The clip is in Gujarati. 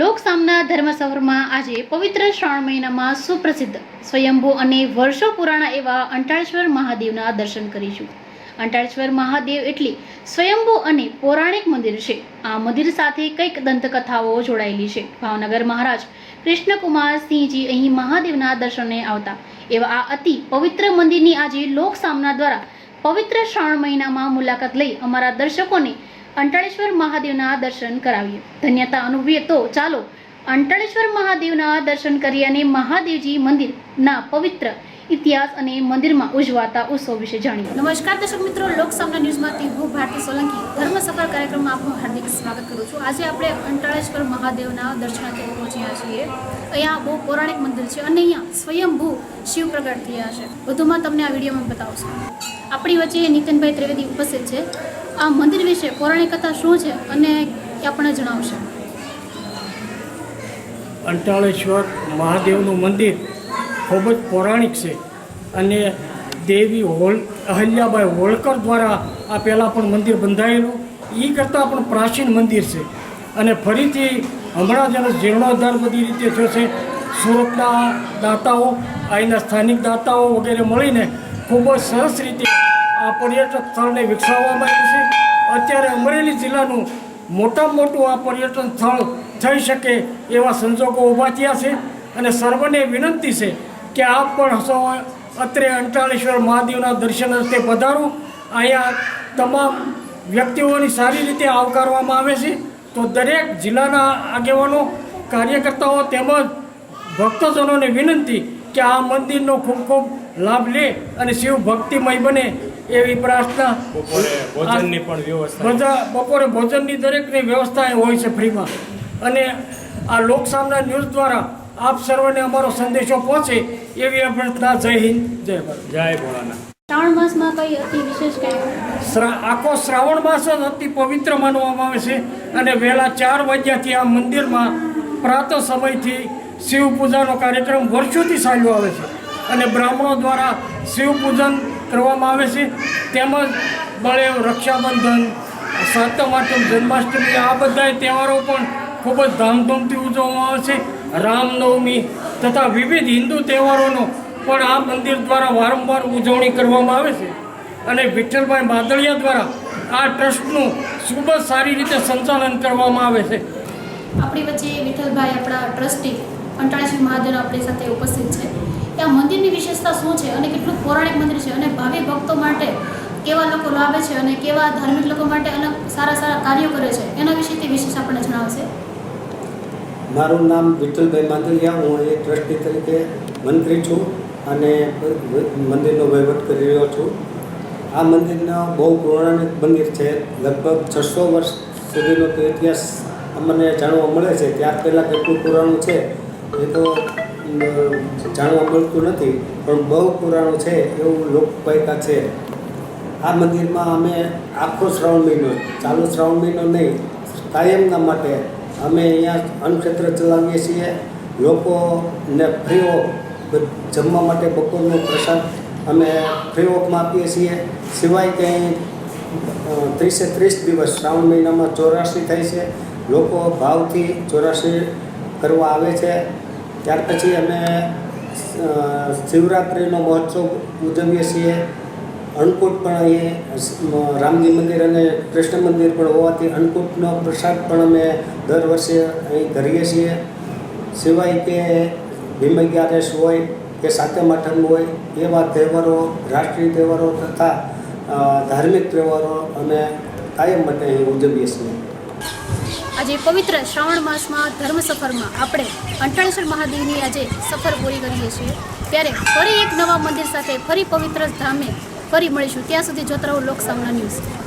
લોકસામના ધર્મસવરમાં આજે પવિત્ર શ્રાવણ મહિનામાં સુપ્રસિદ્ધ સ્વયંભૂ અને વર્ષો પુરાણા એવા અંટાળેશ્વર મહાદેવના દર્શન કરીશું. અંટાળેશ્વર મહાદેવ એટલે સ્વયંભૂ અને પૌરાણિક મંદિર છે. આ મંદિર સાથે કંઈક દંતકથાઓ જોડાયેલી છે. ભાવનગર મહારાજ કૃષ્ણકુમાર સિંહજી અહીં મહાદેવના દર્શને આવતા. એવા આ અતિ પવિત્ર મંદિરની આજે લોકસામના દ્વારા પવિત્ર શ્રાવણ મહિનામાં મુલાકાત લઈ અમારા દર્શકોને અંટાળેશ્વર મહાદેવના દર્શન કરાવીએ. ધન્યતા અનુભવીએ તો ચાલો અંટાળેશ્વર મહાદેવના દર્શન કરીએ અને મહાદેવજી મંદિરના પવિત્ર ઇતિહાસ અને મંદિરમાં ઉજવાતા ઉત્સવ વિશે જાણીએ. નમસ્કાર દર્શક મિત્રો લોકસામના ન્યૂઝમાંથી હું ભારતી સોલંકી. ધર્મ સફર કાર્યક્રમમાં આપનું હાર્દિક સ્વાગત કરું છું. આજે આપણે અંટાળેશ્વર મહાદેવના દર્શનાર્થે પહોંચ્યા છીએ. અહીંયા બહુ પૌરાણિક મંદિર છે અને અહીંયા સ્વયંભૂ શિવ પ્રગટ થયા છે. વધુમાં તમને આ વિડીયોમાં બતાવશું. આપણી વચ્ચે નીતિનભાઈ ત્રિવેદી ઉપસ્થિત છે. આ મંદિર વિશે પૌરાણિક કથા શું છે અને એ આપણને જણાવશે. અંટાળેશ્વર મહાદેવનું મંદિર ખૂબ જ પૌરાણિક છે અને દેવી હોલ અહલ્યાબાઈ હોળકર દ્વારા આ પહેલાં પણ મંદિર બંધાયેલું એ કરતાં પણ પ્રાચીન મંદિર છે. અને ફરીથી હમણાં જ એનો જીર્ણોદ્ધાર બધી રીતે થયો છે સુરતના દાતાઓ, અહીંના સ્થાનિક દાતાઓ વગેરે મળીને ખૂબ જ સરસ રીતે આ પર્યટક સ્થળને વિકસાવવામાં આવ્યું છે. અત્યારે અમરેલી જિલ્લાનું મોટામાં મોટું આ પર્યટન સ્થળ થઈ શકે એવા સંજોગો ઊભા થયા છે. અને સર્વને વિનંતી છે કે આપ પણ સૌ અત્રે અંટાળેશ્વર મહાદેવના દર્શન અર્થે પધારો. અહીંયા તમામ વ્યક્તિઓની સારી રીતે આવકારવામાં આવે છે. તો દરેક જિલ્લાના આગેવાનો, કાર્યકર્તાઓ તેમજ ભક્તજનોને વિનંતી કે આ મંદિરનો ખૂબ ખૂબ લાભ લે અને શિવ ભક્તિમય બને એવી પ્રાર્થના. બપોરે ભોજનની પણ વ્યવસ્થા. બપોરે ભોજનની દરેકની વ્યવસ્થા હોય છે ફ્રીમાં. અને આ લોકસામના ન્યૂઝ દ્વારા આપ સર્વને અમારો સંદેશો પહોંચે એવી અભ્યર્થના જય હિન્દ જય ભારત. જય ભોળાનાથ. શ્રાવણ માસમાં કઈ અતિ વિશેષ કઈ? આખો શ્રાવણ માસ જ અતિ પવિત્ર માનવામાં આવે છે અને વહેલા ચાર વાગ્યાથી આ મંદિરમાં પ્રાતઃ સમયથી શિવ પૂજાનો કાર્યક્રમ વર્ષોથી ચાલ્યો આવે છે. અને બ્રાહ્મણો દ્વારા શિવ પૂજન કરવામાં આવે છે. તેમજ બળેવ રક્ષાબંધન, સાતમ, આઠમ જન્માષ્ટમી, આ બધા તહેવારો પણ ખૂબ જ ધામધૂમથી ઉજવવામાં આવે છે. રામનવમી તથા વિવિધ હિન્દુ તહેવારોનો પણ આ મંદિર દ્વારા વારંવાર ઉજવણી કરવામાં આવે છે. અને વિઠ્ઠલભાઈ બાદળિયા દ્વારા આ ટ્રસ્ટનું ખૂબ જ સારી રીતે સંચાલન કરવામાં આવે છે. આપણી વચ્ચે વિઠ્ઠલભાઈ આપણા ટ્રસ્ટી અંટાળેશ્વર મહાદેવ આપણી સાથે ઉપસ્થિત છે. કે આ મંદિરની વિશેષતા શું છે અને કેટલું પૌરાણિક મંદિર છે અને ભાવિ ભક્તો માટે કેવા લોકો લાવે છે અને કેવા ધાર્મિક લોકો માટે અલગ સારા સારા કાર્યો કરે છે? એના વિશે તે વિશેષ આપણને જણાવશે. મારું નામ વિઠ્ઠલભાઈ માંદલિયા. હું એ ટ્રસ્ટી તરીકે મંત્રી છું અને મંદિરનો વહીવટ કરી રહ્યો છું. આ મંદિરના બહુ પૌરાણિક મંદિર છે. લગભગ છસો વર્ષ સુધીનો ઇતિહાસ અમને જાણવા મળે છે ત્યાર પહેલાં કેટલું પુરાણું છે. એ તો જાણવા મળતું નથી, પણ બહુ પુરાણું છે, એવું લોકપાયકા છે. આ મંદિરમાં અમે આખો શ્રાવણ મહિનો, ચાલુ શ્રાવણ મહિનો નહીં, કાયમના માટે અમે અહીંયા અન્નક્ષેત્ર ચલાવીએ છીએ. લોકોને ફ્રી ઓફ જમવા માટે બપોરનો પ્રસાદ અમે ફ્રી ઓફમાં આપીએ છીએ. સિવાય કંઈ ત્રીસે ત્રીસ દિવસ, શ્રાવણ મહિનામાં ચોરાસી થાય છે. લોકો ભાવથી ચોરાશી કરવા આવે છે. ત્યાર પછી અમે શિવરાત્રિનો મહોત્સવ ઉજવીએ છીએ. અન્નકૂટ પણ અહીં રામજી મંદિર અને કૃષ્ણ મંદિર પણ હોવાથી અન્નકૂટનો પ્રસાદ પણ અમે દર વર્ષે અહીં કરીએ છીએ. સિવાય કે ભીમ અગિયારસ હોય કે સાતમ આઠમ હોય, એવા તહેવારો, રાષ્ટ્રીય તહેવારો તથા ધાર્મિક તહેવારો અમે કાયમ માટે અહીં ઉજવીએ છીએ. આજે પવિત્ર શ્રાવણ માસમાં ધર્મ સફરમાં આપણે અંટણેશ્વર મહાદેવની આજે સફર પૂરી કરીએ છીએ. ત્યારે ફરી એક નવા મંદિર સાથે ફરી પવિત્ર ધામે ફરી મળીશું. ત્યાં સુધી જોતા રહો લોકસામના ન્યૂઝ.